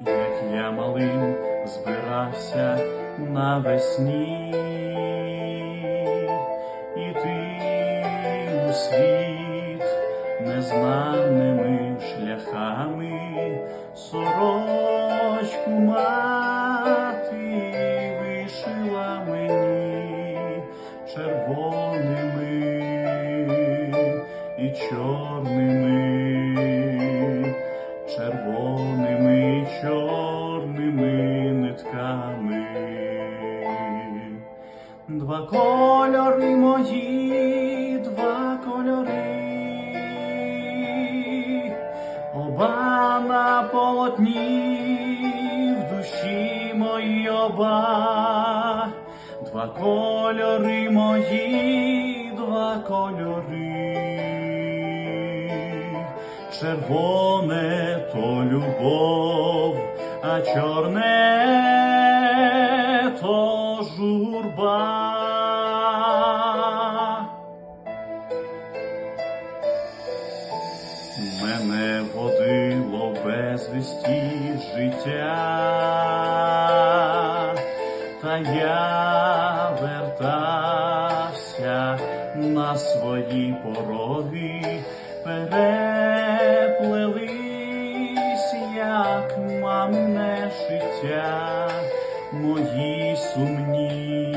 як я малим збирався навесні, ти у світ незнаними шляхами, сорочку мати кольори мої, два кольори, червоне то любов, а чорне то журба. Мене водило безвісті життя, та я на свої пороги, переплелись, як мамине шиття, мої сумні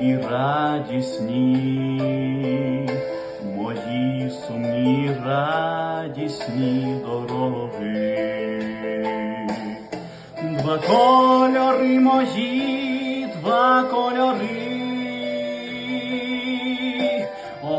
і радісні, мої сумні радісні дороги. Два кольори мої, два кольори,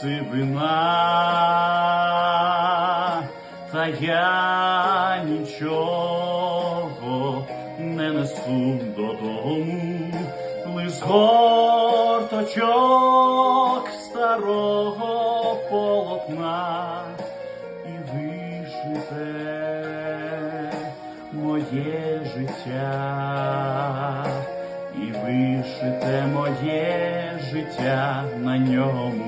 Сивина, та я нічого не несу додому, лиш горточок старого полотна. І вишите моє життя, і вишите моє життя на ньому.